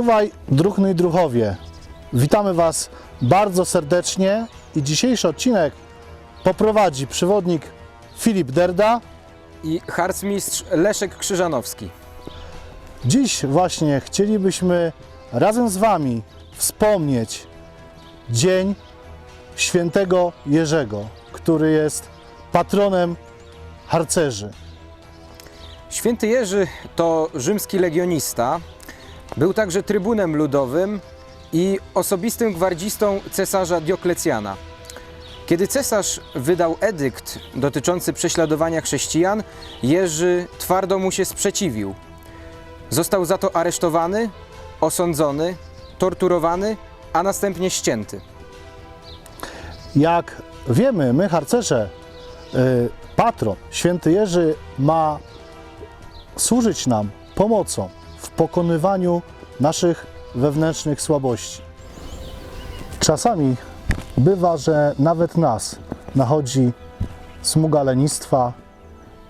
Czuwaj, druhny i druhowie. Witamy Was bardzo serdecznie i dzisiejszy odcinek poprowadzi przewodnik Filip Derda. i harcmistrz Leszek Krzyżanowski. Dziś właśnie chcielibyśmy razem z Wami wspomnieć Dzień Świętego Jerzego, który jest patronem harcerzy. Święty Jerzy to rzymski legionista. Był także trybunem ludowym i osobistym gwardzistą cesarza Dioklecjana. Kiedy cesarz wydał edykt dotyczący prześladowania chrześcijan, Jerzy twardo mu się sprzeciwił. Został za to aresztowany, osądzony, torturowany, a następnie ścięty. Jak wiemy, my harcerze, y, patron święty Jerzy ma służyć nam pomocą pokonywaniu naszych wewnętrznych słabości. Czasami bywa, że nawet nas nachodzi smuga lenistwa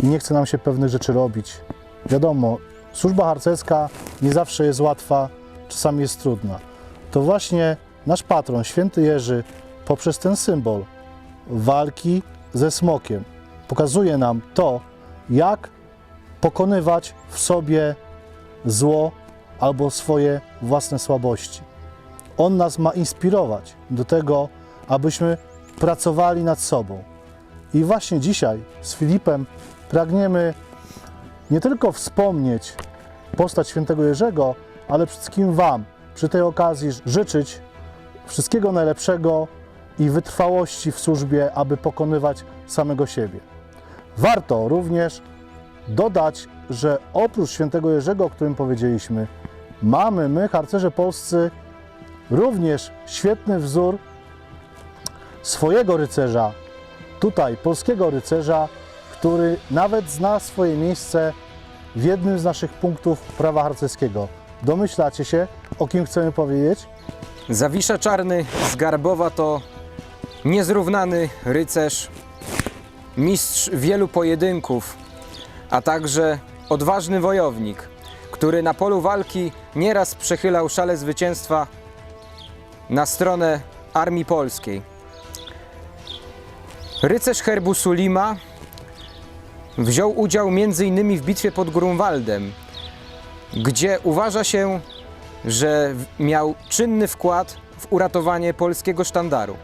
i nie chce nam się pewnych rzeczy robić. Wiadomo, służba harcerska nie zawsze jest łatwa, czasami jest trudna. To właśnie nasz patron, święty Jerzy, poprzez ten symbol walki ze smokiem pokazuje nam to, jak pokonywać w sobie zło albo swoje własne słabości. On nas ma inspirować do tego, abyśmy pracowali nad sobą. I właśnie dzisiaj z Filipem pragniemy nie tylko wspomnieć postać świętego Jerzego, ale wszystkim Wam przy tej okazji życzyć wszystkiego najlepszego i wytrwałości w służbie, aby pokonywać samego siebie. Warto również dodać, że oprócz świętego Jerzego, o którym powiedzieliśmy, mamy my, harcerze polscy, również świetny wzór swojego rycerza, tutaj polskiego rycerza, który nawet zna swoje miejsce w jednym z naszych punktów prawa harcerskiego. Domyślacie się, o kim chcemy powiedzieć? Zawisza Czarny z Garbowa to niezrównany rycerz, mistrz wielu pojedynków, a także odważny wojownik, który na polu walki nieraz przechylał szale zwycięstwa na stronę armii polskiej. Rycerz herbu Sulima wziął udział m.in. w bitwie pod Grunwaldem, gdzie uważa się, że miał czynny wkład w uratowanie polskiego sztandaru.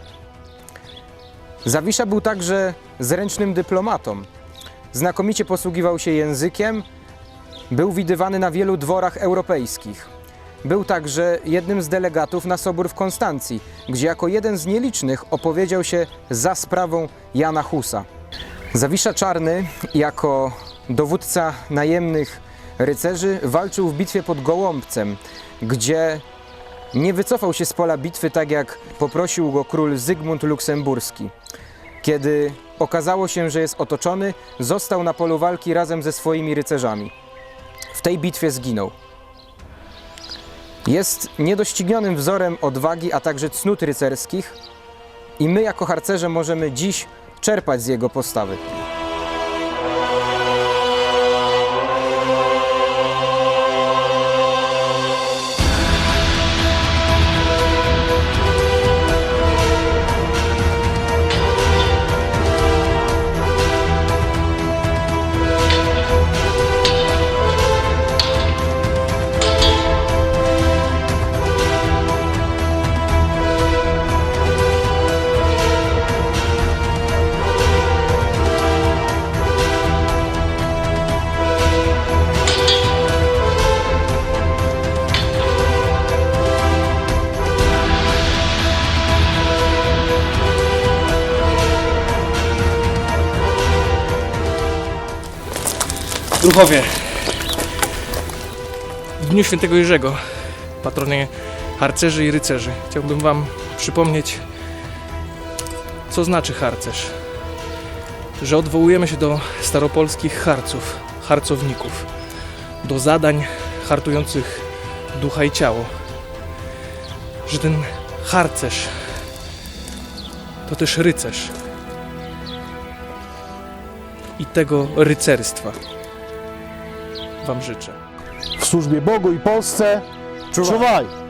Zawisza był także zręcznym dyplomatą. Znakomicie posługiwał się językiem, był widywany na wielu dworach europejskich. Był także jednym z delegatów na Sobór w Konstancji, gdzie jako jeden z nielicznych opowiedział się za sprawą Jana Husa. Zawisza Czarny jako dowódca najemnych rycerzy walczył w bitwie pod Gołąbcem, gdzie nie wycofał się z pola bitwy tak jak poprosił go król Zygmunt Luksemburski. Kiedy okazało się, że jest otoczony, został na polu walki razem ze swoimi rycerzami. W tej bitwie zginął. Jest niedoścignionym wzorem odwagi, a także cnót rycerskich i my jako harcerze możemy dziś czerpać z jego postawy. Druhowie, w Dniu Świętego Jerzego, patronie harcerzy i rycerzy, chciałbym Wam przypomnieć, co znaczy harcerz. Że odwołujemy się do staropolskich harców, harcowników, do zadań hartujących ducha i ciało. Że ten harcerz to też rycerz. I tego rycerstwa Wam życzę. W służbie Bogu i Polsce czuwaj! czuwaj.